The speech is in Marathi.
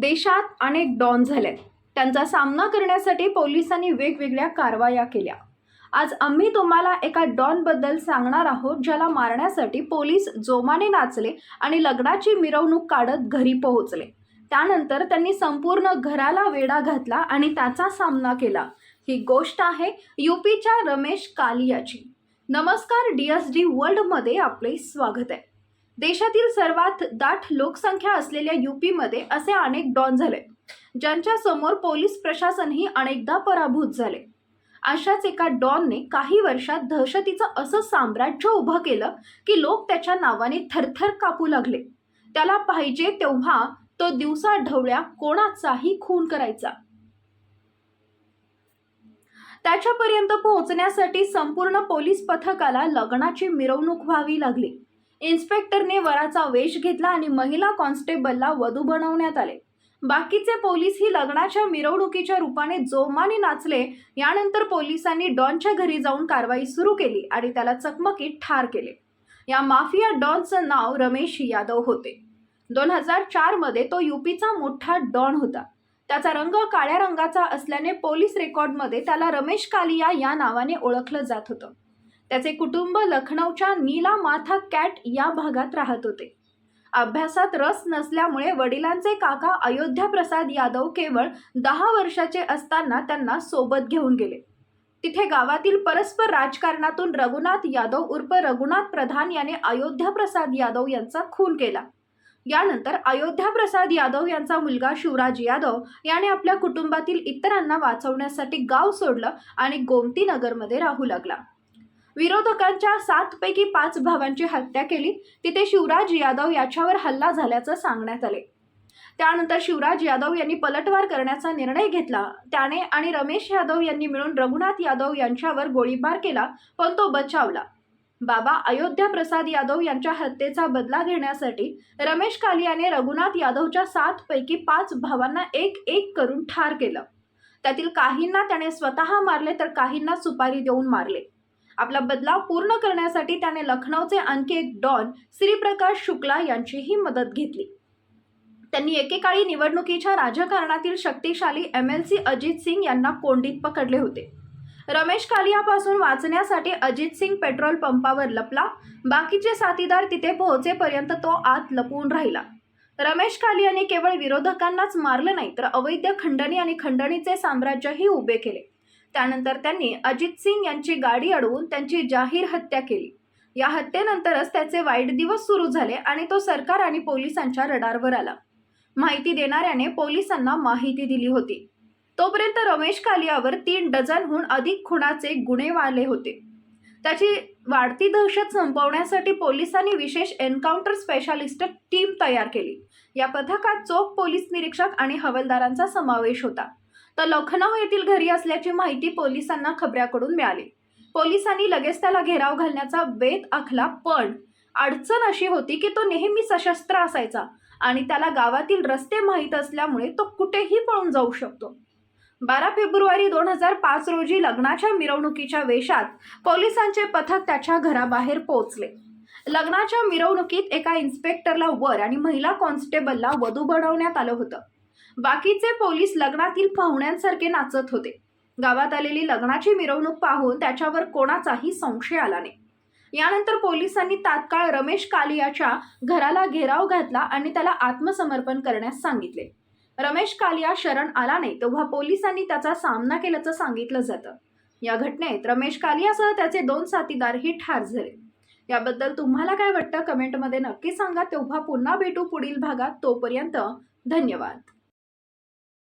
देशात अनेक डॉन झाले त्यांचा सामना करण्यासाठी पोलिसांनी वेगवेगळ्या कारवाया केल्या. आज आम्ही तुम्हाला एका डॉनबद्दल सांगणार आहोत ज्याला मारण्यासाठी पोलीस जोमाने नाचले आणि लग्नाची मिरवणूक काढत घरी पोहोचले. त्यानंतर त्यांनी संपूर्ण घराला वेढा घातला आणि त्याचा सामना केला. ही गोष्ट आहे यूपीच्या रमेश कालियाची. नमस्कार डी एस डी वर्ल्डमध्ये आपले स्वागत आहे. देशातील सर्वात दाट लोकसंख्या असलेल्या यूपीमध्ये असे अनेक डॉन झाले ज्यांच्या समोर पोलीस प्रशासनही अनेकदा पराभूत झाले. अशाच एका डॉनने काही वर्षात दहशतीचं असं साम्राज्य उभं केलं की लोक त्याच्या नावाने थरथर कापू लागले. त्याला पाहिजे तेव्हा तो दिवसा ढवळ्या कोणाचाही खून करायचा. त्याच्यापर्यंत पोहोचण्यासाठी संपूर्ण पोलीस पथकाला लग्नाची मिरवणूक व्हावी लागली. इन्स्पेक्टरने वराचा वेश घेतला आणि महिला कॉन्स्टेबलला वधू बनवण्यात आले. बाकीचे पोलीस ही लग्नाच्या मिरवणुकीच्या रूपाने जोमाने नाचले. यानंतर पोलिसांनी डॉनच्या घरी जाऊन कारवाई सुरू केली आणि त्याला चकमकीत ठार केले. या माफिया डॉनचं नाव रमेश यादव होते. दोन हजार चारमध्ये तो युपीचा मोठा डॉन होता. त्याचा रंग काळ्या रंगाचा असल्याने पोलीस रेकॉर्डमध्ये त्याला रमेश कालिया या नावाने ओळखलं जात होतं. त्याचे कुटुंब लखनौच्या नीला माथा कॅट या भागात राहत होते. अभ्यासात रस नसल्यामुळे वडिलांचे काका अयोध्या प्रसाद यादव केवळ दहा वर्षाचे असताना त्यांना सोबत घेऊन गेले. तिथे गावातील परस्पर राजकारणातून रघुनाथ यादव उर्फ रघुनाथ प्रधान याने अयोध्या प्रसाद यादव यांचा खून केला. यानंतर अयोध्या प्रसाद यादव यांचा मुलगा शिवराज यादव याने आपल्या कुटुंबातील इतरांना वाचवण्यासाठी गाव सोडलं आणि गोमतीनगरमध्ये राहू लागला. विरोधकांच्या सातपैकी पाच भावांची हत्या केली. तिथे शिवराज यादव याच्यावर हल्ला झाल्याचं सांगण्यात आले. त्यानंतर शिवराज यादव यांनी पलटवार करण्याचा निर्णय घेतला. त्याने आणि रमेश यादव यांनी मिळून रघुनाथ यादव यांच्यावर गोळीबार केला पण तो बचावला. बाबा अयोध्या प्रसाद यादव यांच्या हत्येचा बदला घेण्यासाठी रमेश कालियाने रघुनाथ यादवच्या सात पैकी पाच भावांना एक एक करून ठार केलं. त्यातील काहींना त्याने स्वतः मारले तर काहींना सुपारी देऊन मारले. आपला बदलाव पूर्ण करण्यासाठी त्याने लखनौचे आणखी एक डॉन श्रीप्रकाश शुक्ला यांचीही मदत घेतली. त्यांनी एकेकाळी निवडणुकीच्या राजकारणातील शक्तिशाली M L C Ajit Singh यांना कोंडीत पकडले होते. रमेश कालियापासून वाचण्यासाठी अजित सिंग पेट्रोल पंपावर लपला. बाकीचे साथीदार तिथे पोहोचेपर्यंत तो आत लपवून राहिला. रमेश कालियाने केवळ विरोधकांनाच मारलं नाही तर अवैध खंडणी आणि खंडणीचे साम्राज्यही उभे केले. त्यानंतर त्यांनी अजित सिंग यांची गाडी अडवून त्यांची जाहीर हत्या केली. या हत्येनंतरच त्याचे वाईट दिवस सुरू झाले आणि तो सरकार आणि पोलिसांच्या रडारवर आला. माहिती देणाऱ्याने पोलिसांना माहिती दिली होती. तोपर्यंत रमेश कालियावर तीन डझनहून अधिक खुणाचे गुन्हे वाले होते. त्याची वाढती दहशत संपवण्यासाठी पोलिसांनी विशेष एन्काउंटर स्पेशालिस्ट टीम तयार केली. या पथकात चोख पोलीस निरीक्षक आणि हवालदारांचा समावेश होता. तर लखनौ येथील घरी असल्याची माहिती पोलिसांना खबऱ्याकडून मिळाली. पोलिसांनी लगेच त्याला घेराव घालण्याचा बेत आखला पण अडचण अशी होती की तो नेहमी सशस्त्र असायचा आणि त्याला गावातील रस्ते माहीत असल्यामुळे तो कुठेही पळून जाऊ शकतो. बारा फेब्रुवारी दोन हजार पाच रोजी लग्नाच्या मिरवणुकीच्या वेशात पोलिसांचे पथक त्याच्या घराबाहेर पोहोचले. लग्नाच्या मिरवणुकीत एका इन्स्पेक्टरला वर आणि महिला कॉन्स्टेबलला वधू बनवण्यात आलं होतं. बाकीचे पोलीस लग्नातील पाहुण्यांसारखे नाचत होते. गावात आलेली लग्नाची मिरवणूक पाहून त्याच्यावर कोणाचाही संशय आला नाही. यानंतर पोलिसांनी तात्काळ रमेश कालियाच्या घराला घेराव घातला आणि त्याला आत्मसमर्पण करण्यास सांगितले. रमेश कालिया शरण आला नाही तेव्हा पोलिसांनी त्याचा सामना केल्याचं सांगितलं जातं. या घटनेत रमेश कालियासह त्याचे दोन साथीदारही ठार झाले. याबद्दल तुम्हाला काय वाटतं? कमेंटमध्ये नक्की सांगा. तेव्हा पुन्हा भेटू पुढील भागात. तोपर्यंत धन्यवाद.